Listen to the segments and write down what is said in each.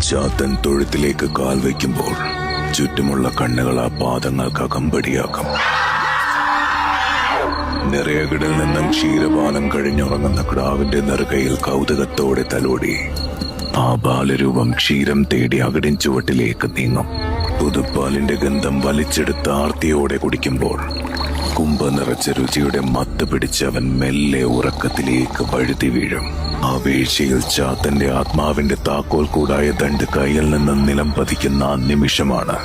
ചാത്തൻ തൊഴുത്തിലേക്ക് കാൽ വയ്ക്കുമ്പോൾ ചുറ്റുമുള്ള കണ്ണുകൾ ആ പാദങ്ങൾക്ക് അകമ്പടിയാക്കും നിറയകിടിൽ നിന്നും ക്ഷീരപാനം കഴിഞ്ഞുറങ്ങുന്ന കിടാവിന്റെ നെറുകയിൽ കൗതുകത്തോടെ തലോടി ആ ബാലരൂപം ക്ഷീരം തേടി അകടിൻ ചുവട്ടിലേക്ക് നീങ്ങും. പുതുപ്പാലിന്റെ ഗന്ധം വലിച്ചെടുത്ത് ആർത്തിയോടെ കുടിക്കുമ്പോൾ കുമ്പ നിറച്ച രുചിയുടെ മത്ത് പിടിച്ച് അവൻ മെല്ലെ ഉറക്കത്തിലേക്ക് വഴുതി വീഴും. ആ വീഴ്ചയിൽ ചാത്തന്റെ ആത്മാവിന്റെ താക്കോൽ കൂടായ ദണ്ട് കയ്യിൽ നിന്ന് നിലം പതിക്കുന്ന ആ നിമിഷമാണ്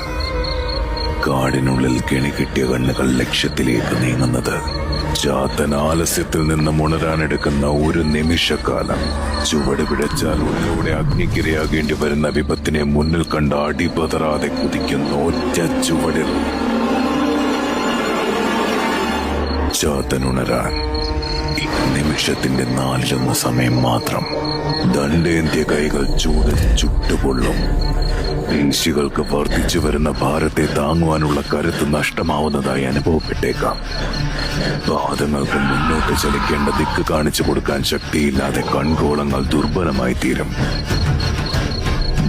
കാടിനുള്ളിൽ കെണി കിട്ടിയ കണ്ണുകൾ ലക്ഷ്യത്തിലേക്ക് നീങ്ങുന്നത്. ചാത്തൻ ആലസ്യത്തിൽ നിന്നും ഉണരാനെടുക്കുന്ന ഒരു നിമിഷക്കാലം ചുവട് പിഴച്ചാൽ ഉള്ളിലൂടെ അഗ്നിക്കിരയാകേണ്ടി വരുന്ന വിപത്തിനെ മുന്നിൽ കണ്ട അടിപതറാതെ കുതിക്കുന്ന ഒറ്റ ചുവടിൽ ഈ നിമിഷത്തിന്റെ നാലിലൊന്ന് സമയം മാത്രം ദണ്ഡേന്ത്യ കൈകൾ ചൂട് ചുട്ടുപൊള്ളും. ഇൻഷികൾക്ക് വർദ്ധിച്ചു വരുന്ന ഭാരത്തെ താങ്ങുവാനുള്ള കരുത്ത് നഷ്ടമാവുന്നതായി അനുഭവപ്പെട്ടേക്കാം. പാദങ്ങൾക്ക് മുന്നോട്ട് ചലിക്കേണ്ട ദിക്ക് കാണിച്ചു കൊടുക്കാൻ ശക്തിയില്ലാതെ കൺകോളങ്ങൾ ദുർബലമായി തീരും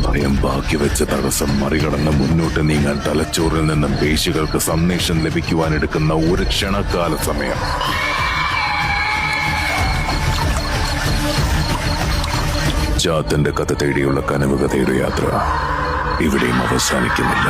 ഭയം ബാക്കി വെച്ച തടസ്സം മറികടന്ന് മുന്നോട്ട് നീങ്ങാൻ തലച്ചോറിൽ നിന്നും പേശികൾക്ക് സന്ദേശം ലഭിക്കുവാൻ എടുക്കുന്ന ഒരു ക്ഷണകാല സമയം. ചാത്തന്റെ കഥ തേടിയുള്ള കനവ് കഥയുടെ യാത്ര ഇവിടെയും അവസാനിക്കുന്നില്ല.